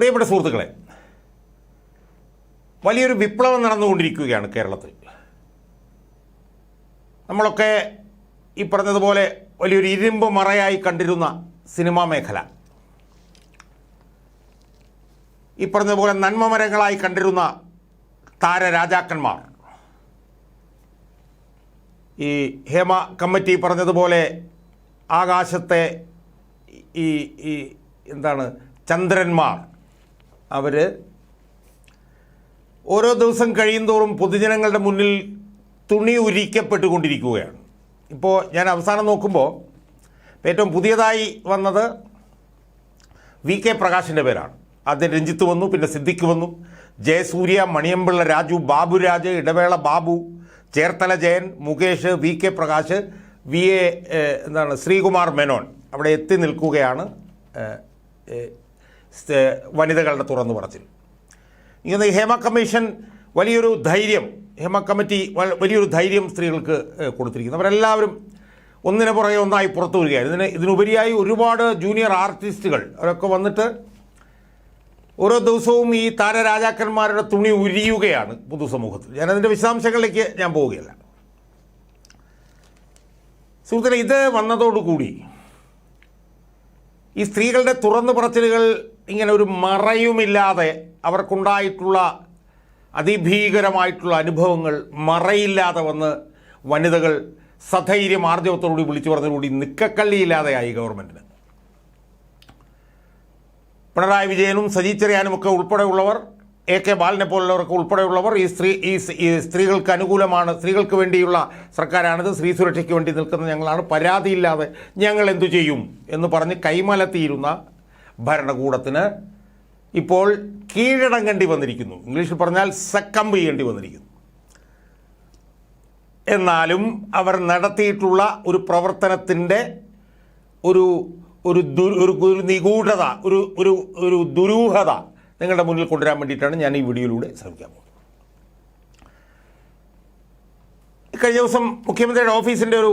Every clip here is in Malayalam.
പ്രിയപ്പെട്ട സുഹൃത്തുക്കളെ വലിയൊരു വിപ്ലവം നടന്നുകൊണ്ടിരിക്കുകയാണ് കേരളത്തിൽ. നമ്മളൊക്കെ ഈ പറഞ്ഞതുപോലെ വലിയൊരു ഇരുമ്പ് മറയായി കണ്ടിരുന്ന സിനിമാ മേഖല. ഈ പറഞ്ഞതുപോലെ നന്മമരങ്ങളായി കണ്ടിരുന്ന താരരാജാക്കന്മാർ ഈ ഹേമ കമ്മിറ്റി പറഞ്ഞതുപോലെ ആകാശത്തെ ഈ ഈ എന്താണ് ചന്ദ്രന്മാർ. അവർ ഓരോ ദിവസം കഴിയുന്തോറും പൊതുജനങ്ങളുടെ മുന്നിൽ തുണി ഉരിക്കപ്പെട്ടുകൊണ്ടിരിക്കുകയാണ്. ഇപ്പോൾ ഞാൻ അവസാനം നോക്കുമ്പോൾ ഏറ്റവും പുതിയതായി വന്നത് വി കെ പ്രകാശിന്റെ പേരാണ്. ആദ്യം രഞ്ജിത്ത് വന്നു പിന്നെ സിദ്ദിഖ് വന്നു. Jayasurya Maniyanpilla Raju Baburaj Idavela Babu Cherthala Jayan Mukesh V K Prakash V A എന്താണ് ശ്രീകുമാർ മേനോൻ അവിടെ എത്തി നിൽക്കുകയാണ് വനിതകളുടെ തുറന്നു പറച്ചിൽ. ഇങ്ങനെ ഹേമ കമ്മീഷൻ വലിയൊരു ധൈര്യം ഹേമ കമ്മിറ്റി വലിയൊരു ധൈര്യം സ്ത്രീകൾക്ക് കൊടുത്തിരിക്കുന്നു. അവരെല്ലാവരും ഒന്നിനെ പുറകെ ഒന്നായി പുറത്തു വരികയായിരുന്നു ഇതിന് ഇതിനുപരിയായി ഒരുപാട് ജൂനിയർ ആർട്ടിസ്റ്റുകൾ അവരൊക്കെ വന്നിട്ട് ഓരോ ദിവസവും ഈ താരരാജാക്കന്മാരുടെ തുണി ഉരിയുകയാണ് പൊതുസമൂഹത്തിൽ. ഞാനതിന്റെ വിശദാംശങ്ങളിലേക്ക് ഞാൻ പോവുകയല്ല. സുഹൃത്തുക്കളെ ഇത് വന്നതോടുകൂടി ഈ സ്ത്രീകളുടെ തുറന്നു പറച്ചിലുകൾ ഇങ്ങനെ ഒരു മറയുമില്ലാതെ അവർക്കുണ്ടായിട്ടുള്ള അതിഭീകരമായിട്ടുള്ള അനുഭവങ്ങൾ മറയില്ലാതെ വന്ന് വനിതകൾ സധൈര്യം ആർജവത്തോടുകൂടി വിളിച്ചു പറഞ്ഞതോടുകൂടി നിക്കക്കള്ളിയില്ലാതെയായി ഗവൺമെന്റിന് പിണറായി വിജയനും സജി ചെറിയാനും ഒക്കെ ഉൾപ്പെടെയുള്ളവർ എ കെ ബാലനെ പോലുള്ളവർക്ക് ഉൾപ്പെടെയുള്ളവർ ഈ സ്ത്രീ ഈ സ്ത്രീകൾക്ക് അനുകൂലമാണ് സ്ത്രീകൾക്ക് വേണ്ടിയുള്ള സർക്കാരാണിത് സ്ത്രീ സുരക്ഷയ്ക്ക് വേണ്ടി നിൽക്കുന്ന ഞങ്ങളാണ് പരാതിയില്ലാതെ ഞങ്ങൾ എന്തു ചെയ്യും എന്ന് പറഞ്ഞ് കൈമലത്തിയിരുന്ന ഭരണകൂടത്തിന് ഇപ്പോൾ കീഴടങ്ങേണ്ടി വന്നിരിക്കുന്നു. ഇംഗ്ലീഷിൽ പറഞ്ഞാൽ സക്കമ്പ് ചെയ്യേണ്ടി വന്നിരിക്കുന്നു. എന്നാലും അവർ നടത്തിയിട്ടുള്ള ഒരു പ്രവർത്തനത്തിന്റെ ഒരു ഒരു ദുർ ഒരു ഒരു നിഗൂഢത ഒരു ഒരു ഒരു ദുരൂഹത നിങ്ങളുടെ മുന്നിൽ കൊണ്ടുവരാൻ വേണ്ടിയിട്ടാണ് ഞാൻ ഈ വീഡിയോയിലൂടെ ശ്രമിക്കാൻ പോകുന്നത്. കഴിഞ്ഞ ദിവസം മുഖ്യമന്ത്രിയുടെ ഓഫീസിന്റെ ഒരു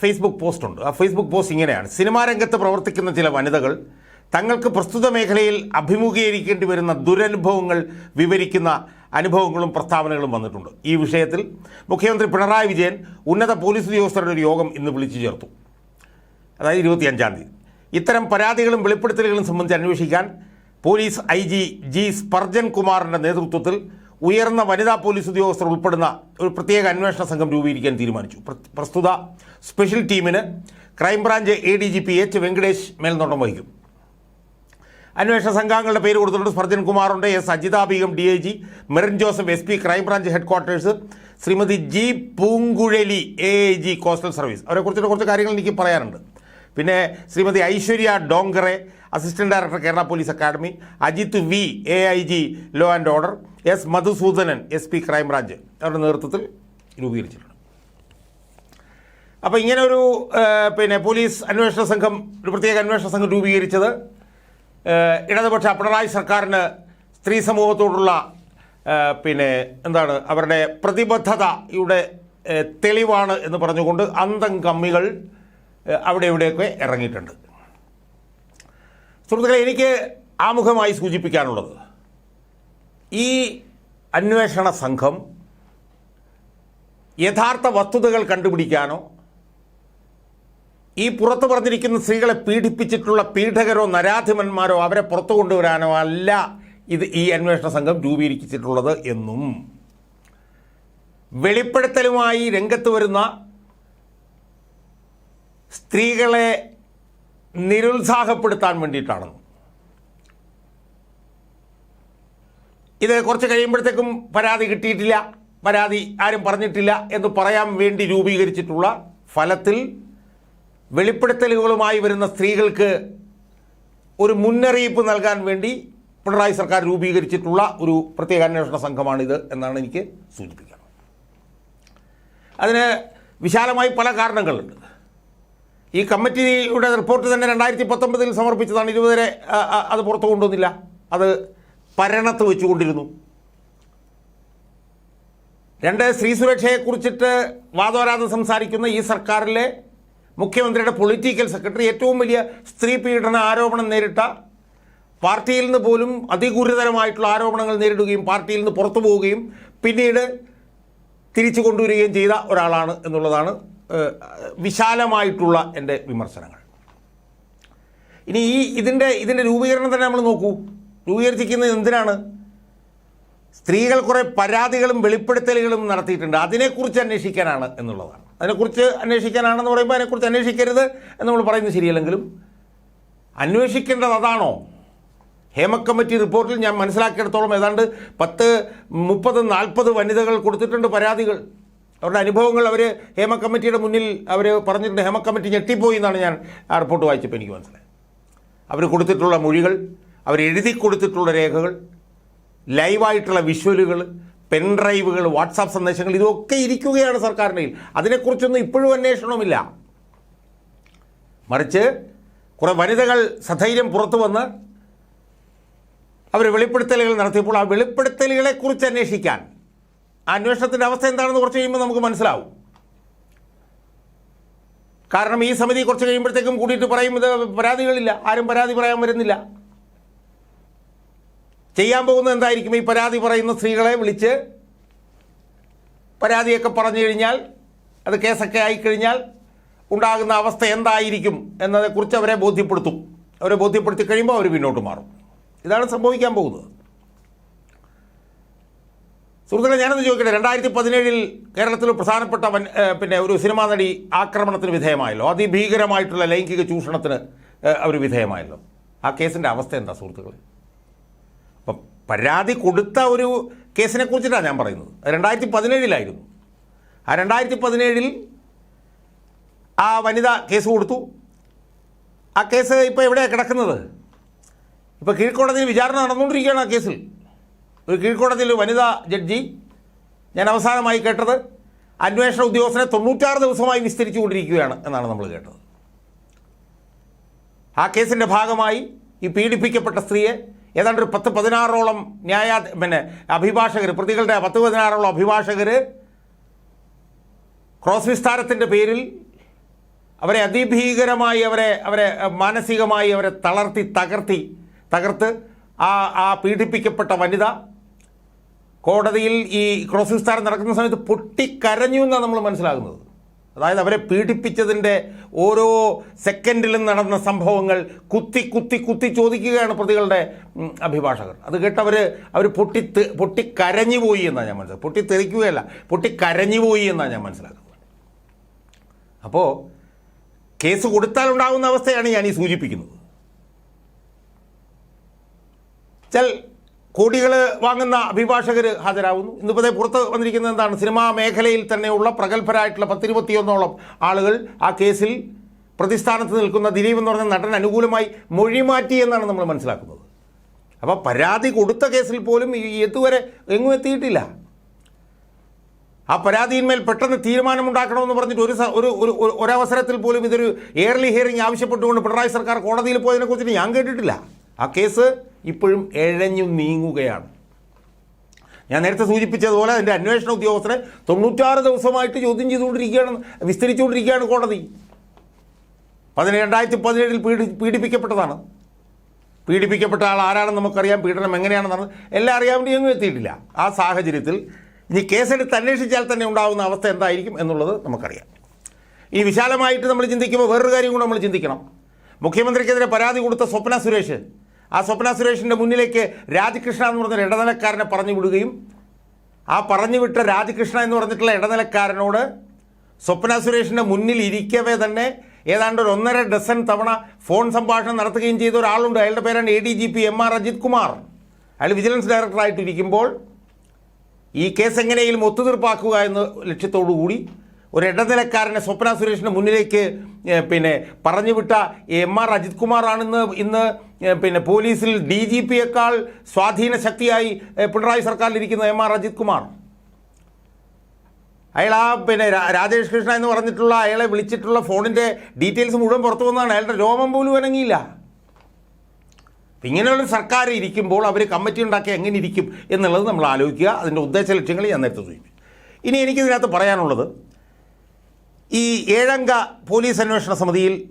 ഫേസ്ബുക്ക് പോസ്റ്റ് ഉണ്ട്. ആ ഫേസ്ബുക്ക് പോസ്റ്റ് ഇങ്ങനെയാണ്. സിനിമാ രംഗത്ത് പ്രവർത്തിക്കുന്ന ചില വനിതകൾ തങ്ങൾക്ക് പ്രസ്തുത മേഖലയിൽ അഭിമുഖീകരിക്കേണ്ടി വരുന്ന ദുരനുഭവങ്ങൾ വിവരിക്കുന്ന അനുഭവങ്ങളും പ്രസ്താവനകളും വന്നിട്ടുണ്ട്. ഈ വിഷയത്തിൽ മുഖ്യമന്ത്രി പിണറായി വിജയൻ ഉന്നത പോലീസ് ഉദ്യോഗസ്ഥരുടെ ഒരു യോഗം ഇന്ന് വിളിച്ചു ചേർത്തു. അതായത് ഇരുപത്തിയഞ്ചാം തീയതി. ഇത്തരം പരാതികളും വെളിപ്പെടുത്തലുകളും സംബന്ധിച്ച് അന്വേഷിക്കാൻ police I G G Sparjan കുമാറിന്റെ നേതൃത്വത്തിൽ ഉയർന്ന വനിതാ പോലീസ് ഉദ്യോഗസ്ഥർ ഉൾപ്പെടുന്ന ഒരു പ്രത്യേക അന്വേഷണ സംഘം രൂപീകരിക്കാൻ തീരുമാനിച്ചു. പ്രസ്തുത സ്പെഷ്യൽ ടീമിന് crime branch A D G P H Venkatesh മേൽനോട്ടം വഹിക്കും. അന്വേഷണ സംഘാംഗങ്ങളുടെ പേര് കൊടുത്തിട്ടുണ്ട്. Spurgeon കുമാറുണ്ട് S Ajitha Begum D I G Merin Joseph S P crime branch headquarters Srimathi G Poonguzhali A G coastal service. അവരെക്കുറിച്ചുള്ള കുറച്ച് കാര്യങ്ങൾ എനിക്ക് പറയാനുണ്ട്. പിന്നെ Srimathi Aishwarya Dongre assistant director Kerala police academy Ajith V A I G law and order S Madhusoodanan S P crime branch. അവരുടെ നേതൃത്വത്തിൽ രൂപീകരിച്ചിട്ടുണ്ട്. അപ്പോൾ ഇങ്ങനെ ഒരു പിന്നെ പോലീസ് അന്വേഷണ സംഘം ഒരു പ്രത്യേക അന്വേഷണ സംഘം രൂപീകരിച്ചത് ഇടതുപക്ഷ പിണറായി സർക്കാരിന് സ്ത്രീ സമൂഹത്തോടുള്ള പിന്നെ എന്താണ് അവരുടെ പ്രതിബദ്ധതയുടെ തെളിവാണ് എന്ന് പറഞ്ഞുകൊണ്ട് അന്തം കമ്മികൾ അവിടെ ഇവിടെയൊക്കെ ഇറങ്ങിയിട്ടുണ്ട്. സുഹൃത്തുക്കളെ എനിക്ക് ആമുഖമായി സൂചിപ്പിക്കാനുള്ളത് ഈ അന്വേഷണ സംഘം യഥാർത്ഥ വസ്തുതകൾ കണ്ടുപിടിക്കാനോ ഈ പുറത്തു പറഞ്ഞിരിക്കുന്ന സ്ത്രീകളെ പീഡിപ്പിച്ചിട്ടുള്ള പീഡകരോ നരാധിപന്മാരോ അവരെ പുറത്തു കൊണ്ടുവരാനോ അല്ല ഇത് ഈ അന്വേഷണ സംഘം രൂപീകരിച്ചിട്ടുള്ളത് എന്നും. വെളിപ്പെടുത്തലുമായി രംഗത്ത് വരുന്ന സ്ത്രീകളെ നിരുത്സാഹപ്പെടുത്താൻ വേണ്ടിയിട്ടാണെന്നും. ഇത് കുറച്ച് കഴിയുമ്പോഴത്തേക്കും പരാതി കിട്ടിയിട്ടില്ല പരാതി ആരും പറഞ്ഞിട്ടില്ല എന്ന് പറയാൻ വേണ്ടി രൂപീകരിച്ചിട്ടുള്ള ഫലത്തിൽ വെളിപ്പെടുത്തലുകളുമായി വരുന്ന സ്ത്രീകൾക്ക് ഒരു മുന്നറിയിപ്പ് നൽകാൻ വേണ്ടി പിണറായി സർക്കാർ രൂപീകരിച്ചിട്ടുള്ള ഒരു പ്രത്യേക അന്വേഷണ സംഘമാണിത് എന്നാണ് എനിക്ക് സൂചിപ്പിക്കുന്നത് അതിന് വിശാലമായി പല കാരണങ്ങളുണ്ട്. ഈ കമ്മിറ്റിയുടെ റിപ്പോർട്ട് തന്നെ രണ്ടായിരത്തി പത്തൊമ്പതിൽ സമർപ്പിച്ചതാണ്. ഇതുവരെ അത് പുറത്തു കൊണ്ടുവന്നില്ല. അത് പരണത്ത് വെച്ചുകൊണ്ടിരുന്നു. രണ്ട് സ്ത്രീ സുരക്ഷയെക്കുറിച്ചിട്ട് വാദോരാതെ സംസാരിക്കുന്ന ഈ സർക്കാരിലെ മുഖ്യമന്ത്രിയുടെ പൊളിറ്റിക്കൽ സെക്രട്ടറി ഏറ്റവും വലിയ സ്ത്രീ പീഡന ആരോപണം നേരിട്ട പാർട്ടിയിൽ നിന്ന് പോലും അതിഗുരുതരമായിട്ടുള്ള ആരോപണങ്ങൾ നേരിടുകയും പാർട്ടിയിൽ നിന്ന് പുറത്തു പോവുകയും പിന്നീട് തിരിച്ചു കൊണ്ടുവരികയും ചെയ്ത ഒരാളാണ് എന്നുള്ളതാണ് വിശാലമായിട്ടുള്ള എന്റെ വിമർശനങ്ങൾ. ഇനി ഈ ഇതിന്റെ ഇതിന്റെ രൂപീകരണം തന്നെ നമ്മൾ നോക്കൂ. രൂപീകരിച്ചിരിക്കുന്നത് എന്തിനാണ്? സ്ത്രീകൾ കുറേ പരാതികളും വെളിപ്പെടുത്തലുകളും നടത്തിയിട്ടുണ്ട്. അതിനെക്കുറിച്ച് അന്വേഷിക്കാനാണ് എന്നുള്ളതാണ്. അതിനെക്കുറിച്ച് അന്വേഷിക്കാനാണെന്ന് പറയുമ്പോൾ അതിനെക്കുറിച്ച് അന്വേഷിക്കരുത് എന്ന് നമ്മൾ പറയുന്നത് ശരിയല്ലെങ്കിലും അന്വേഷിക്കേണ്ടത് അതാണോ? ഹേമ കമ്മിറ്റി റിപ്പോർട്ടിൽ ഞാൻ മനസ്സിലാക്കിയിടത്തോളം ഏതാണ്ട് പത്ത് മുപ്പത് നാൽപ്പത് വനിതകൾ കൊടുത്തിട്ടുണ്ട് പരാതികൾ. അവരുടെ അനുഭവങ്ങൾ അവർ ഹേമ കമ്മിറ്റിയുടെ മുന്നിൽ അവർ പറഞ്ഞിട്ടുണ്ട്. ഹേമ കമ്മിറ്റി ഞെട്ടിപ്പോയി എന്നാണ് ഞാൻ ആ റിപ്പോർട്ട് വായിച്ചപ്പോൾ എനിക്ക് മനസ്സിലായി അവർ കൊടുത്തിട്ടുള്ള മൊഴികൾ അവർ എഴുതി കൊടുത്തിട്ടുള്ള രേഖകൾ ലൈവായിട്ടുള്ള വിഷ്വലുകൾ പെൻഡ്രൈവുകൾ വാട്സാപ്പ് സന്ദേശങ്ങൾ ഇതൊക്കെ ഇരിക്കുകയാണ് സർക്കാരിന്റെ കയ്യിൽ. അതിനെക്കുറിച്ചൊന്നും ഇപ്പോഴും അന്വേഷണവുമില്ല. മറിച്ച് കുറേ വനിതകൾ സധൈര്യം പുറത്തു വന്ന് അവർ വെളിപ്പെടുത്തലുകൾ നടത്തിയപ്പോൾ ആ വെളിപ്പെടുത്തലുകളെക്കുറിച്ച് അന്വേഷിക്കാൻ ആ അന്വേഷണത്തിന്റെ അവസ്ഥ എന്താണെന്ന് കുറച്ച് കഴിയുമ്പോൾ നമുക്ക് മനസ്സിലാവും. കാരണം ഈ സമിതി കുറച്ച് കഴിയുമ്പോഴത്തേക്കും കൂടിയിട്ട് പറയും ഇത് പരാതികളില്ല ആരും പരാതി പറയാൻ വരുന്നില്ല. ചെയ്യാൻ പോകുന്നത് എന്തായിരിക്കും? ഈ പരാതി പറയുന്ന സ്ത്രീകളെ വിളിച്ച് പരാതിയൊക്കെ പറഞ്ഞു കഴിഞ്ഞാൽ അത് കേസൊക്കെ ആയിക്കഴിഞ്ഞാൽ ഉണ്ടാകുന്ന അവസ്ഥ എന്തായിരിക്കും എന്നതിനെക്കുറിച്ച് അവരെ ബോധ്യപ്പെടുത്തും. അവരെ ബോധ്യപ്പെടുത്തി കഴിയുമ്പോൾ അവർ പിന്നോട്ട് മാറും. ഇതാണ് സംഭവിക്കാൻ പോകുന്നത്. സുഹൃത്തുക്കളെ ഞാനൊന്ന് ചോദിക്കട്ടെ? രണ്ടായിരത്തി പതിനേഴിൽ കേരളത്തിൽ പ്രധാനപ്പെട്ട വൻ പിന്നെ ഒരു സിനിമാ നടി ആക്രമണത്തിന് വിധേയമായല്ലോ. അതിഭീകരമായിട്ടുള്ള ലൈംഗിക ചൂഷണത്തിന് അവർ വിധേയമായല്ലോ. ആ കേസിന്റെ അവസ്ഥ എന്താ സുഹൃത്തുക്കളെ? അപ്പം പരാതി കൊടുത്ത ഒരു കേസിനെ കുറിച്ചിട്ടാണ് ഞാൻ പറയുന്നത്. രണ്ടായിരത്തി പതിനേഴിലായിരുന്നു ആ രണ്ടായിരത്തി പതിനേഴിൽ ആ വനിത കേസ് കൊടുത്തു. ആ കേസ് ഇപ്പോൾ എവിടെയാണ് കിടക്കുന്നത്? ഇപ്പോൾ കീഴ്ക്കോടതിയിൽ വിചാരണ നടന്നുകൊണ്ടിരിക്കുകയാണ് ആ കേസിൽ. ഒരു കീഴ്ക്കോടതിയിൽ വനിതാ ജഡ്ജി ഞാൻ അവസാനമായി കേട്ടത് അന്വേഷണ ഉദ്യോഗസ്ഥനെ തൊണ്ണൂറ്റാറ് ദിവസമായി വിസ്തരിച്ചു കൊണ്ടിരിക്കുകയാണ് എന്നാണ് നമ്മൾ കേട്ടത്. ആ കേസിന്റെ ഭാഗമായി ഈ പീഡിപ്പിക്കപ്പെട്ട സ്ത്രീയെ ഏതാണ്ട് ഒരു പത്ത് പതിനാറോളം ന്യായാ പിന്നെ അഭിഭാഷകർ പ്രതികളുടെ പത്ത് പതിനാറോളം അഭിഭാഷകർ ക്രോസ് വിസ്താരത്തിന്റെ പേരിൽ അവരെ അതിഭീകരമായി അവരെ അവരെ മാനസികമായി അവരെ തളർത്തി തകർത്തി തകർത്ത് ആ ആ പീഡിപ്പിക്കപ്പെട്ട വനിത കോടതിയിൽ ഈ ക്രോസ് വിസ്താരം നടക്കുന്ന സമയത്ത് പൊട്ടിക്കരഞ്ഞു എന്നാണ് നമ്മൾ മനസ്സിലാകുന്നത്. അതായത് അവരെ പീഡിപ്പിച്ചതിന്റെ ഓരോ സെക്കൻഡിലും നടന്ന സംഭവങ്ങൾ കുത്തി കുത്തി കുത്തി ചോദിക്കുകയാണ് പ്രതികളുടെ അഭിഭാഷകർ. അത് കേട്ടവർ അവർ പൊട്ടി പൊട്ടി പൊട്ടിക്കരഞ്ഞു പോയി എന്നാണ് ഞാൻ മനസ്സിലാക്കുന്നത്. പൊട്ടിത്തെറിക്കുകയല്ല പൊട്ടിക്കരഞ്ഞു പോയി എന്നാണ് ഞാൻ മനസ്സിലാക്കുന്നത്. അപ്പോൾ കേസ് കൊടുത്താലുണ്ടാകുന്ന അവസ്ഥയാണ് ഞാൻ ഈ സൂചിപ്പിക്കുന്നത്. ചൽ കോടികൾ വാങ്ങുന്ന അഭിഭാഷകർ ഹാജരാകുന്നു. ഇന്നിപ്പോൾ പുറത്ത് വന്നിരിക്കുന്നത് എന്താണ്? സിനിമാ മേഖലയിൽ തന്നെയുള്ള പ്രഗത്ഭരായിട്ടുള്ള പത്തിരുപത്തിയൊന്നോളം ആളുകൾ ആ കേസിൽ പ്രതിസ്ഥാനത്ത് നിൽക്കുന്ന ദിലീപ് എന്ന് പറഞ്ഞ നടൻ അനുകൂലമായി മൊഴി മാറ്റി എന്നാണ് നമ്മൾ മനസ്സിലാക്കുന്നത്. അപ്പോൾ പരാതി കൊടുത്ത കേസിൽ പോലും ഈ ഇതുവരെ എങ്ങും എത്തിയിട്ടില്ല. ആ പരാതിയിന്മേൽ പെട്ടെന്ന് തീരുമാനമുണ്ടാക്കണമെന്ന് പറഞ്ഞിട്ട് ഒരു ഒരു ഒരു ഒരു- ഒരവസരത്തിൽ പോലും ഇതൊരു എയർലി ഹിയറിംഗ് ആവശ്യപ്പെട്ടുകൊണ്ട് പിണറായി സർക്കാർ കോടതിയിൽ പോയതിനെക്കുറിച്ച് ഞാൻ കേട്ടിട്ടില്ല. ആ കേസ് ഇപ്പോഴും എഴഞ്ഞു നീങ്ങുകയാണ്. ഞാൻ നേരത്തെ സൂചിപ്പിച്ചതുപോലെ അതിന്റെ അന്വേഷണ ഉദ്യോഗസ്ഥരെ തൊണ്ണൂറ്റാറ് ദിവസമായിട്ട് ചോദ്യം ചെയ്തുകൊണ്ടിരിക്കുകയാണ് വിസ്തരിച്ചുകൊണ്ടിരിക്കുകയാണ് കോടതി. പതിനേഴ് രണ്ടായിരത്തി പതിനേഴിൽ പീഡി പീഡിപ്പിക്കപ്പെട്ടതാണ്. പീഡിപ്പിക്കപ്പെട്ട ആൾ ആരാണെന്ന് നമുക്കറിയാം പീഡനം എങ്ങനെയാണെന്നാണ്. എല്ലാം അറിയാൻ വേണ്ടി ഒന്നും എത്തിയിട്ടില്ല. ആ സാഹചര്യത്തിൽ ഇനി കേസെടുത്ത് അന്വേഷിച്ചാൽ തന്നെ ഉണ്ടാകുന്ന അവസ്ഥ എന്തായിരിക്കും എന്നുള്ളത് നമുക്കറിയാം. ഈ വിശാലമായിട്ട് നമ്മൾ ചിന്തിക്കുമ്പോൾ വേറൊരു കാര്യം കൂടെ നമ്മൾ ചിന്തിക്കണം. മുഖ്യമന്ത്രിക്കെതിരെ പരാതി കൊടുത്ത സ്വപ്ന സുരേഷ് ആ സ്വപ്ന സുരേഷിന്റെ മുന്നിലേക്ക് രാജകൃഷ്ണ എന്ന് പറഞ്ഞൊരു ഇടനിലക്കാരനെ പറഞ്ഞു വിടുകയും ആ പറഞ്ഞു വിട്ട രാജകൃഷ്ണ എന്ന് പറഞ്ഞിട്ടുള്ള ഇടനിലക്കാരനോട് സ്വപ്ന സുരേഷിന്റെ മുന്നിൽ ഇരിക്കവേ തന്നെ ഏതാണ്ട് ഒരു ഒന്നര ഡസൻ തവണ ഫോൺ സംഭാഷണം നടത്തുകയും ചെയ്ത ഒരാളുണ്ട്. അയാളുടെ പേരാണ് A D G P M R Ajith Kumar. അയാൾ വിജിലൻസ് ഡയറക്ടറായിട്ടിരിക്കുമ്പോൾ ഈ കേസ് എങ്ങനെയും ഒത്തുതീർപ്പാക്കുക എന്ന ലക്ഷ്യത്തോടു കൂടി ഒരു ഇടനിലക്കാരനെ സ്വപ്ന സുരേഷിന് മുന്നിലേക്ക് പിന്നെ പറഞ്ഞു വിട്ട എം ആർ അജിത് കുമാറാണെന്ന് ഇന്ന് പിന്നെ പോലീസിൽ ഡി ജി പിയേക്കാൾ സ്വാധീന ശക്തിയായി പിണറായി സർക്കാരിലിരിക്കുന്ന എം ആർ അജിത് കുമാർ. അയാൾ ആ പിന്നെ രാജേഷ് കൃഷ്ണ എന്ന് പറഞ്ഞിട്ടുള്ള അയാളെ വിളിച്ചിട്ടുള്ള ഫോണിന്റെ ഡീറ്റെയിൽസ് മുഴുവൻ പുറത്തു വന്നതാണ്. അയാളുടെ രോമം പോലും അനങ്ങിയില്ല ഇങ്ങനെയുള്ള സർക്കാർ ഇരിക്കുമ്പോൾ അവർ കമ്മിറ്റി ഉണ്ടാക്കി എങ്ങനെ ഇരിക്കും എന്നുള്ളത് നമ്മൾ ആലോചിക്കുക. അതിന്റെ ഉദ്ദേശ ലക്ഷ്യങ്ങൾ ഞാൻ നേരത്തെ സൂചിപ്പിച്ചു. ഇനി എനിക്കിതിനകത്ത് പറയാനുള്ളത് ഈ ഏഴംഗ പോലീസ് അന്വേഷണ സമിതിയിൽ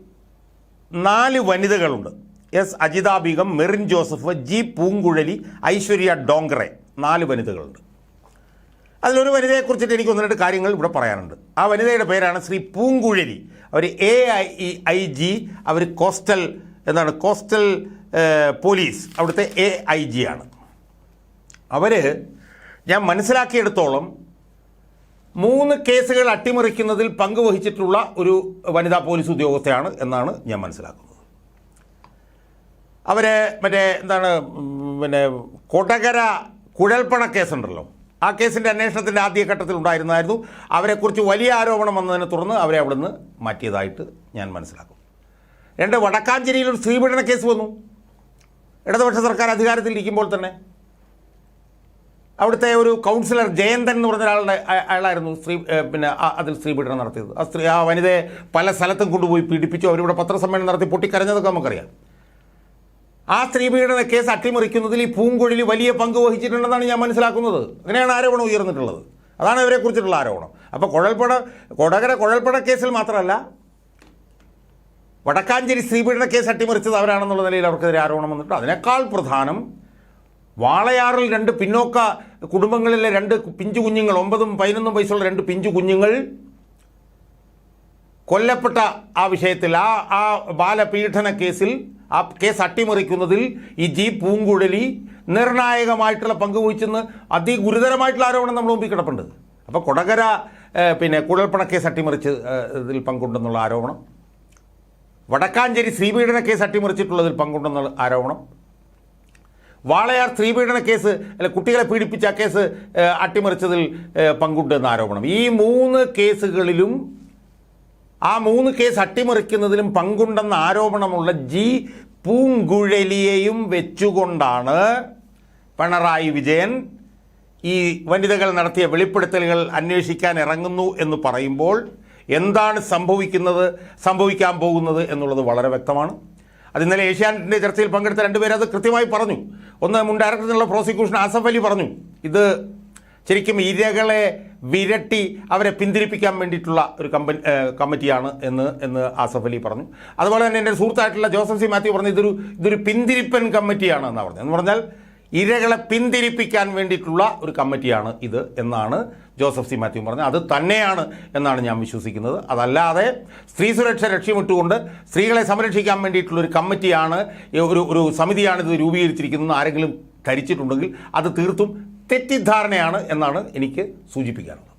നാല് വനിതകളുണ്ട്. എസ്. അജിത ബീഗം മെറിൻ ജോസഫ് ജി. പൂങ്കുഴലി ഐശ്വര്യ ഡോങ്കറെ നാല് വനിതകളുണ്ട്. അതിലൊരു വനിതയെക്കുറിച്ചിട്ട് എനിക്ക് ഒന്ന് രണ്ട് കാര്യങ്ങൾ ഇവിടെ പറയാനുണ്ട്. ആ വനിതയുടെ പേരാണ് ശ്രീ പൂങ്കുഴലി. അവർ A I E I G our coastal എന്താണ് കോസ്റ്റൽ പോലീസ്. അവിടുത്തെ എ ഐ ജി ആണ്. അവർ ഞാൻ മനസ്സിലാക്കിയെടുത്തോളം മൂന്ന് കേസുകൾ അട്ടിമറിക്കുന്നതിൽ പങ്കുവഹിച്ചിട്ടുള്ള ഒരു വനിതാ പോലീസ് ഉദ്യോഗസ്ഥയാണ് എന്നാണ് ഞാൻ മനസ്സിലാക്കുന്നത്. അവരെ മറ്റേ എന്താണ് പിന്നെ കൊടകര കുഴൽപ്പണ കേസുണ്ടല്ലോ. ആ കേസിന്റെ അന്വേഷണത്തിന്റെ ആദ്യഘട്ടത്തിൽ ഉണ്ടായിരുന്നായിരുന്നു. അവരെക്കുറിച്ച് വലിയ ആരോപണം വന്നതിനെ തുടർന്ന് അവരെ അവിടുന്ന് മാറ്റിയതായിട്ട് ഞാൻ മനസ്സിലാക്കും രണ്ട് വടക്കാഞ്ചേരിയിൽ ഒരു സ്ത്രീപീഡന കേസ് വന്നു. ഇടതുപക്ഷ സർക്കാർ അധികാരത്തിൽ ഇരിക്കുമ്പോൾ തന്നെ അവിടുത്തെ ഒരു കൗൺസിലർ ജയന്തൻ എന്ന് പറഞ്ഞ ഒരാളുടെ അയ- അയാളായിരുന്നു സ്ത്രീ പിന്നെ അതിൽ സ്ത്രീ പീഡനം നടത്തിയത്. ആ സ്ത്രീ ആ വനിതയെ പല സ്ഥലത്തും കൊണ്ടുപോയി പീഡിപ്പിച്ചു. അവരിവിടെ പത്രസമ്മേളനം നടത്തി പൊട്ടിക്കരഞ്ഞതൊക്കെ നമുക്കറിയാം. ആ സ്ത്രീ പീഡന കേസ് അട്ടിമറിക്കുന്നതിൽ ഈ പൂങ്കൊഴിൽ വലിയ പങ്ക് വഹിച്ചിട്ടുണ്ടെന്നാണ് ഞാൻ മനസ്സിലാക്കുന്നത്. അങ്ങനെയാണ് ആരോപണം ഉയർന്നിട്ടുള്ളത്. അതാണ് ഇവരെ കുറിച്ചിട്ടുള്ള ആരോപണം. അപ്പോൾ കുഴൽപ്പട കൊടകര കുഴൽപ്പട കേസിൽ മാത്രമല്ല വടക്കാഞ്ചേരി സ്ത്രീപീഡന കേസ് അട്ടിമറിച്ചത് അവരാണെന്നുള്ള നിലയിൽ അവർക്കെതിരെ ആരോപണം വന്നിട്ടുണ്ട്. അതിനേക്കാൾ പ്രധാനം വാളയാറിൽ രണ്ട് പിന്നോക്ക കുടുംബങ്ങളിലെ രണ്ട് പിഞ്ചു കുഞ്ഞുങ്ങൾ ഒമ്പതും പതിനൊന്നും വയസ്സുള്ള രണ്ട് പിഞ്ചു കുഞ്ഞുങ്ങൾ കൊല്ലപ്പെട്ട ആ വിഷയത്തിൽ ആ ആ ബാലപീഡന കേസിൽ ആ കേസ് അട്ടിമറിക്കുന്നതിൽ ഈ ജി പൂങ്കുഴലി നിർണായകമായിട്ടുള്ള പങ്ക് വഹിച്ചെന്ന് അതിഗുരുതരമായിട്ടുള്ള ആരോപണം നമ്മൾ മുമ്പിൽ കിടപ്പുണ്ട്. അപ്പോൾ കൊടകര പിന്നെ കുഴൽപ്പണ കേസ് അട്ടിമറിച്ച് ഇതിൽ പങ്കുണ്ടെന്നുള്ള ആരോപണം. വടക്കാഞ്ചേരി ശ്രീപീഡന കേസ് അട്ടിമറിച്ചിട്ടുള്ളതിൽ പങ്കുണ്ടെന്നുള്ള ആരോപണം. വാളയാർ സ്ത്രീപീഡന കേസ് അല്ല കുട്ടികളെ പീഡിപ്പിച്ച കേസ് അട്ടിമറിച്ചതിൽ പങ്കുണ്ടെന്ന ആരോപണം. ഈ മൂന്ന് കേസുകളിലും ആ മൂന്ന് കേസ് അട്ടിമറിക്കുന്നതിലും പങ്കുണ്ടെന്ന ആരോപണമുള്ള ജി പൂങ്കുഴലിയെയും വെച്ചുകൊണ്ടാണ് പിണറായി വിജയൻ ഈ വനിതകൾ നടത്തിയ വെളിപ്പെടുത്തലുകൾ അന്വേഷിക്കാൻ ഇറങ്ങുന്നു എന്ന് പറയുമ്പോൾ എന്താണ് സംഭവിക്കുന്നത് സംഭവിക്കാൻ പോകുന്നത് എന്നുള്ളത് വളരെ വ്യക്തമാണ്. അത് ഇന്നലെ ഏഷ്യാനെറ്റിന്റെ ചർച്ചയിൽ പങ്കെടുത്ത രണ്ടുപേരത് കൃത്യമായി പറഞ്ഞു. ഒന്ന് മുൻ ഡയറക്ടർ പ്രോസിക്യൂഷൻ ആസഫ് അലി പറഞ്ഞു ഇത് ശരിക്കും ഇരകളെ വിരട്ടി അവരെ പിന്തിരിപ്പിക്കാൻ വേണ്ടിയിട്ടുള്ള ഒരു കമ്പനി കമ്മിറ്റിയാണ് എന്ന് എന്ന് ആസഫ് അലി പറഞ്ഞു. അതുപോലെ തന്നെ എന്റെ സുഹൃത്തായിട്ടുള്ള ജോസഫ് സി മാത്യു പറഞ്ഞു ഇതൊരു ഇതൊരു പിന്തിരിപ്പൻ കമ്മിറ്റിയാണ് എന്നാണ് പറഞ്ഞത്. എന്ന് പറഞ്ഞാൽ ഇരകളെ പിന്തിരിപ്പിക്കാൻ വേണ്ടിയിട്ടുള്ള ഒരു കമ്മിറ്റിയാണ് ഇത് എന്നാണ് ജോസഫ് സി മാത്യു പറഞ്ഞത്. അത് തന്നെയാണ് എന്നാണ് ഞാൻ വിശ്വസിക്കുന്നത്. അതല്ലാതെ സ്ത്രീ സുരക്ഷ ലക്ഷ്യമിട്ടുകൊണ്ട് സ്ത്രീകളെ സംരക്ഷിക്കാൻ വേണ്ടിയിട്ടുള്ള ഒരു കമ്മിറ്റിയാണ് ഒരു ഒരു സമിതിയാണ് ഇത് രൂപീകരിച്ചിരിക്കുന്നത്. ആരെങ്കിലും ധരിച്ചിട്ടുണ്ടെങ്കിൽ അത് തീർത്തും തെറ്റിദ്ധാരണയാണ് എന്നാണ് എനിക്ക് സൂചിപ്പിക്കാനുള്ളത്.